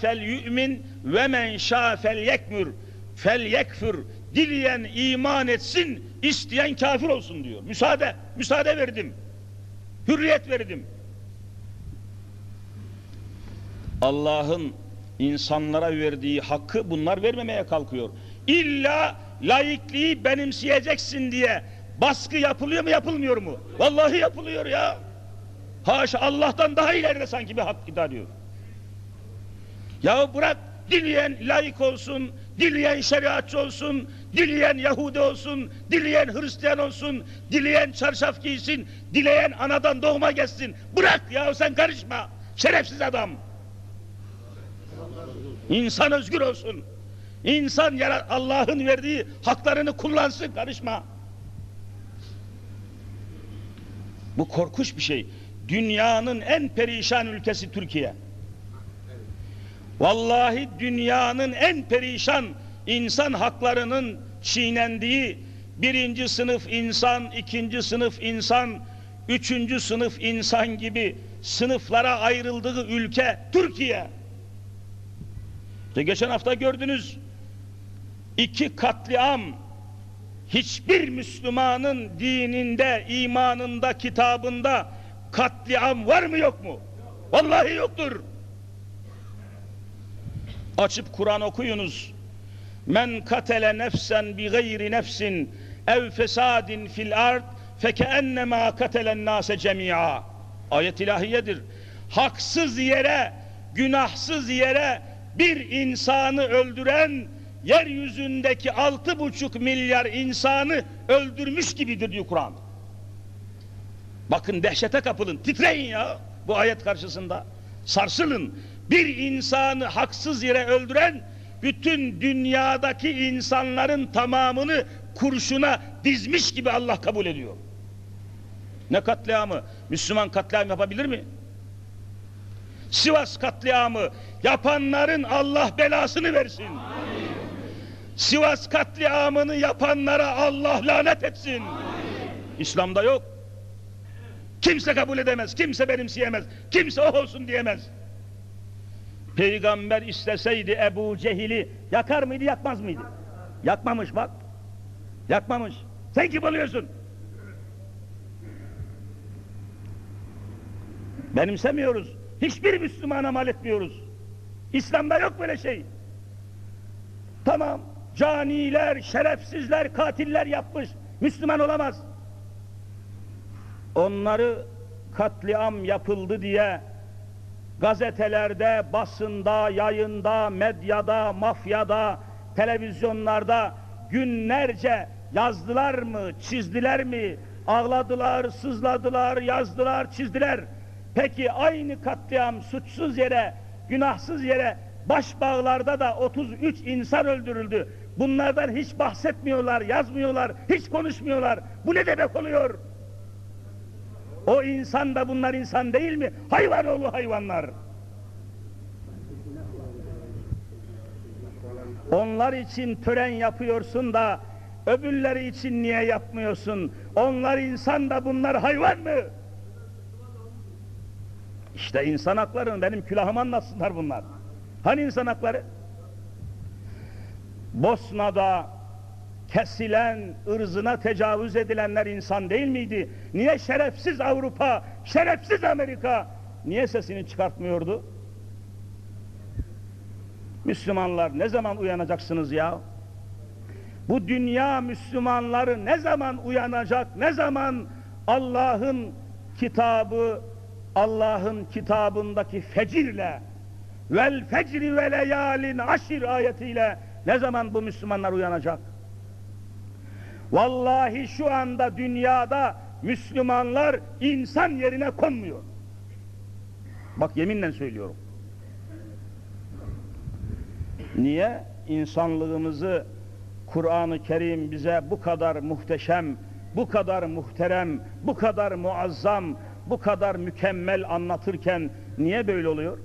fel yu'min ve men şa fel yekfur fel yekfur dileyen iman etsin isteyen kafir olsun diyor. Müsaade müsaade verdim. Hürriyet verdim. Allah'ın insanlara verdiği hakkı bunlar vermemeye kalkıyor. İlla laikliği benimseyeceksin diye baskı yapılıyor mu yapılmıyor mu? Vallahi yapılıyor ya. Haşa Allah'tan daha ileride sanki bir hak iddia ediyor ya bırak dileyen laik olsun, dileyen şeriatçı olsun, dileyen Yahudi olsun, dileyen Hristiyan olsun, dileyen çarşaf giysin, dileyen anadan doğma geçsin. Bırak ya sen karışma. Şerefsiz adam. İnsan özgür olsun. İnsan Allah'ın verdiği haklarını kullansın karışma. Bu korkunç bir şey. Dünyanın en perişan ülkesi Türkiye. Vallahi dünyanın en perişan insan haklarının çiğnendiği birinci sınıf insan, ikinci sınıf insan, üçüncü sınıf insan gibi sınıflara ayrıldığı ülke Türkiye. İşte geçen hafta gördünüz iki katliam hiçbir Müslümanın dininde, imanında, kitabında katliam var mı yok mu? Vallahi yoktur. Açıp Kur'an okuyunuz. Men katele nefsen bi gayri nefsin ev fesadin fil ard fekeennemâ katelen nâse cemî'a. Ayet ilahiyedir. Haksız yere, günahsız yere bir insanı öldüren yeryüzündeki altı buçuk milyar insanı öldürmüş gibidir diyor Kur'an. Bakın dehşete kapılın, titreyin ya bu ayet karşısında. Sarsılın bir insanı haksız yere öldüren bütün dünyadaki insanların tamamını kurşuna dizmiş gibi Allah kabul ediyor. Ne katliamı? Müslüman katliam yapabilir mi? Sivas katliamı yapanların Allah belasını versin. Amin. Sivas katliamını yapanlara Allah lanet etsin. Amin. İslam'da yok. Kimse kabul edemez, kimse benimseyemez, kimse o olsun diyemez. Peygamber isteseydi Ebu Cehil'i yakar mıydı yakmaz mıydı? Yakmamış bak. Yakmamış. Sen kim oluyorsun? Benimsemiyoruz. Hiçbir Müslümana mal etmiyoruz. İslam'da yok böyle şey. Tamam. Caniler, şerefsizler, katiller yapmış. Müslüman olamaz. Onları katliam yapıldı diye gazetelerde, basında, yayında, medyada, mafyada, televizyonlarda günlerce yazdılar mı, çizdiler mi, ağladılar, sızladılar, yazdılar, çizdiler. Peki aynı katliam suçsuz yere, günahsız yere başbağlarda da 33 insan öldürüldü. Bunlardan hiç bahsetmiyorlar, yazmıyorlar, hiç konuşmuyorlar. Bu ne demek oluyor? O insan da bunlar insan değil mi? Hayvan oğlu hayvanlar. Onlar için tören yapıyorsun da öbürleri için niye yapmıyorsun? Onlar insan da bunlar hayvan mı? İşte insan hakları benim külahımı anlatsınlar bunlar. Hani insan hakları? Bosna'da kesilen, ırzına tecavüz edilenler insan değil miydi? Niye şerefsiz Avrupa, şerefsiz Amerika niye sesini çıkartmıyordu? Müslümanlar ne zaman uyanacaksınız ya? Bu dünya Müslümanları ne zaman uyanacak? Ne zaman Allah'ın kitabı, Allah'ın kitabındaki fecirle vel fecri ve leyalin aşir ayetiyle ne zaman bu Müslümanlar uyanacak? Vallahi şu anda dünyada Müslümanlar insan yerine konmuyor. Bak yeminle söylüyorum. Niye? İnsanlığımızı Kur'an-ı Kerim bize bu kadar muhteşem, bu kadar muhterem, bu kadar muazzam, bu kadar mükemmel anlatırken niye böyle oluyor?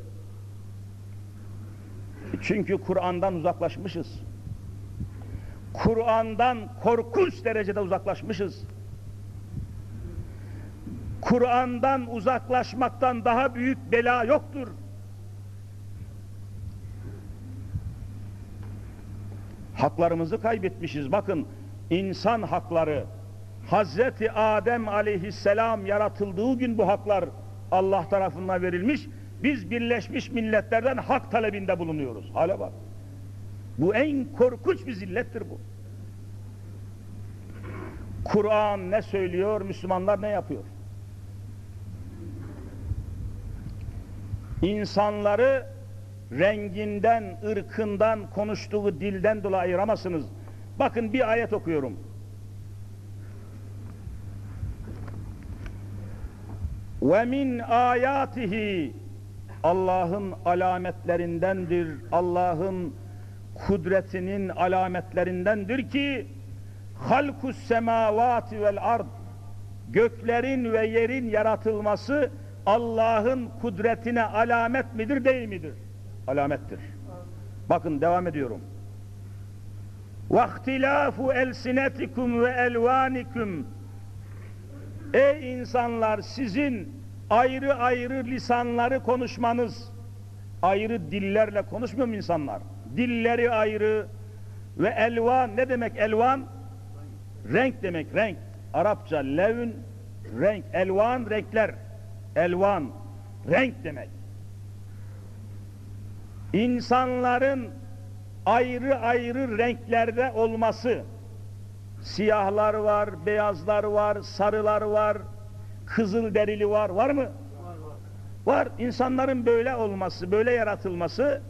Çünkü Kur'an'dan uzaklaşmışız. Kur'an'dan korkunç derecede uzaklaşmışız. Kur'an'dan uzaklaşmaktan daha büyük bela yoktur. Haklarımızı kaybetmişiz. Bakın insan hakları Hazreti Adem aleyhisselam yaratıldığı gün bu haklar Allah tarafından verilmiş. Biz Birleşmiş Milletler'den hak talebinde bulunuyoruz. Hale bak. Bu en korkunç bir zillettir bu. Kur'an ne söylüyor, Müslümanlar ne yapıyor? İnsanları renginden, ırkından, konuştuğu dilden dolayı ayıramazsınız. Bakın bir ayet okuyorum. Ve min ayatihi Allah'ın alametlerindendir. Allah'ın kudretinin alametlerindendir ki halkus semavati vel ard göklerin ve yerin yaratılması Allah'ın kudretine alamet midir değil midir? Alamettir. Bakın devam ediyorum. Vaktilafu elsinetikum ve elvanikum Ey insanlar sizin ayrı ayrı lisanları konuşmanız ayrı dillerle konuşmuyor mu insanlar? Dilleri ayrı ve elvan ne demek elvan? Renk demek renk. Arapça levn renk. Elvan renkler. Elvan renk demek. İnsanların ayrı ayrı renklerde olması siyahlar var, beyazlar var, sarılar var, kızıl derili var. Var mı? Var, var. Var. İnsanların böyle olması, böyle yaratılması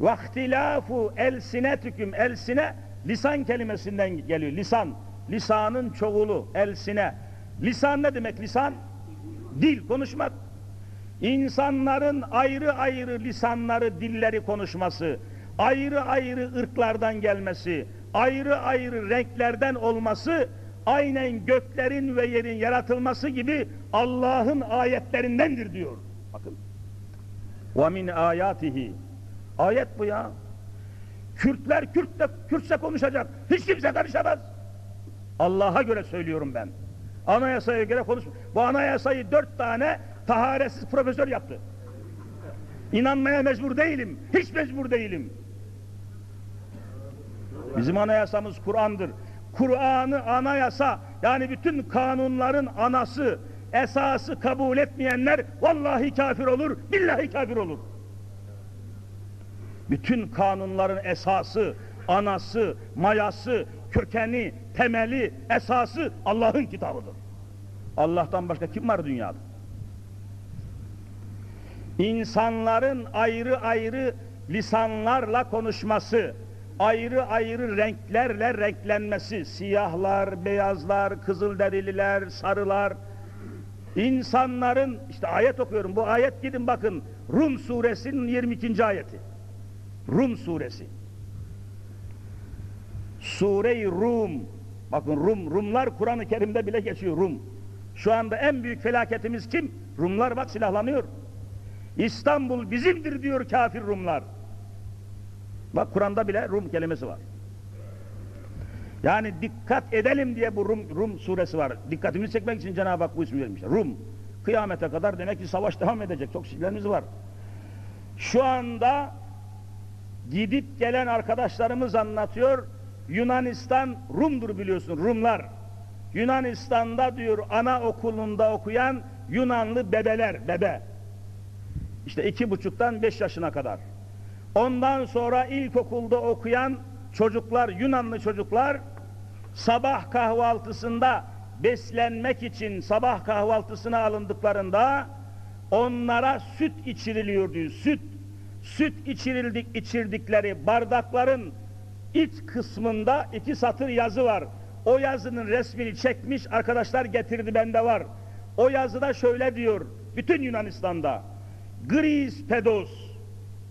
vaktilafu elsinetüküm elsine lisan kelimesinden geliyor. Lisan. Lisanın çoğulu. Elsine. Lisan ne demek lisan? Dil, konuşmak. İnsanların ayrı ayrı lisanları, dilleri konuşması, ayrı ayrı ırklardan gelmesi, ayrı ayrı renklerden olması, aynen göklerin ve yerin yaratılması gibi Allah'ın ayetlerindendir diyor. Bakın. وَمِنْ آيَاتِهِ Ayet bu ya. Kürtler Kürt'te, Kürtçe konuşacak. Hiç kimse karışamaz. Allah'a göre söylüyorum ben. Anayasaya göre konuş. Bu anayasayı dört tane taharetsiz profesör yaptı. İnanmaya mecbur değilim. Hiç mecbur değilim. Bizim anayasamız Kur'an'dır. Kur'an'ı anayasa yani bütün kanunların anası, esası kabul etmeyenler vallahi kafir olur, billahi kafir olur. Bütün kanunların esası, anası, mayası, kökeni, temeli, esası Allah'ın kitabıdır. Allah'tan başka kim var dünyada? İnsanların ayrı ayrı lisanlarla konuşması, ayrı ayrı renklerle renklenmesi, siyahlar, beyazlar, kızılderililer, sarılar, insanların, işte ayet okuyorum, bu ayet gidin bakın, Rum suresinin 22. ayeti. Rum suresi. Sure-i Rum, bakın Rum, Rumlar Kur'an-ı Kerim'de bile geçiyor Rum. Şu anda en büyük felaketimiz kim? Rumlar bak silahlanıyor. İstanbul bizimdir diyor kafir Rumlar. Bak Kur'an'da bile Rum kelimesi var. Yani dikkat edelim diye bu Rum, Rum suresi var. Dikkatimizi çekmek için Cenab-ı Hak bu ismi vermiş. Rum. Kıyamete kadar demek ki savaş devam edecek. Çok şeylerimiz var. Şu anda gidip gelen arkadaşlarımız anlatıyor. Yunanistan Rum'dur biliyorsun. Rumlar. Yunanistan'da diyor ana okulunda okuyan Yunanlı bebeler, bebe. İşte iki buçuktan beş yaşına kadar. Ondan sonra ilkokulda okuyan çocuklar, Yunanlı çocuklar sabah kahvaltısında beslenmek için sabah kahvaltısına alındıklarında onlara süt içiriliyor diyor. Süt. Süt içirildik, içirdikleri bardakların iç kısmında iki satır yazı var. O yazının resmini çekmiş arkadaşlar getirdi bende var. O yazıda şöyle diyor. Bütün Yunanistan'da. Gris pedos.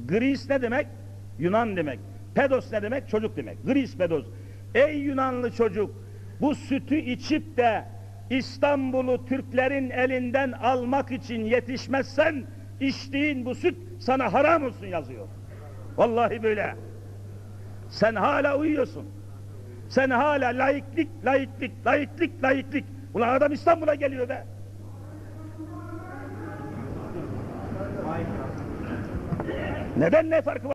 Gris ne demek? Yunan demek. Pedos ne demek? Çocuk demek. Gris pedos. Ey Yunanlı çocuk bu sütü içip de İstanbul'u Türklerin elinden almak için yetişmezsen içtiğin bu süt sana haram olsun yazıyor. Vallahi böyle. Sen hala uyuyorsun. Sen hala laiklik, laiklik, laiklik, laiklik. Ulan adam İstanbul'a geliyor be. Neden ne farkı var?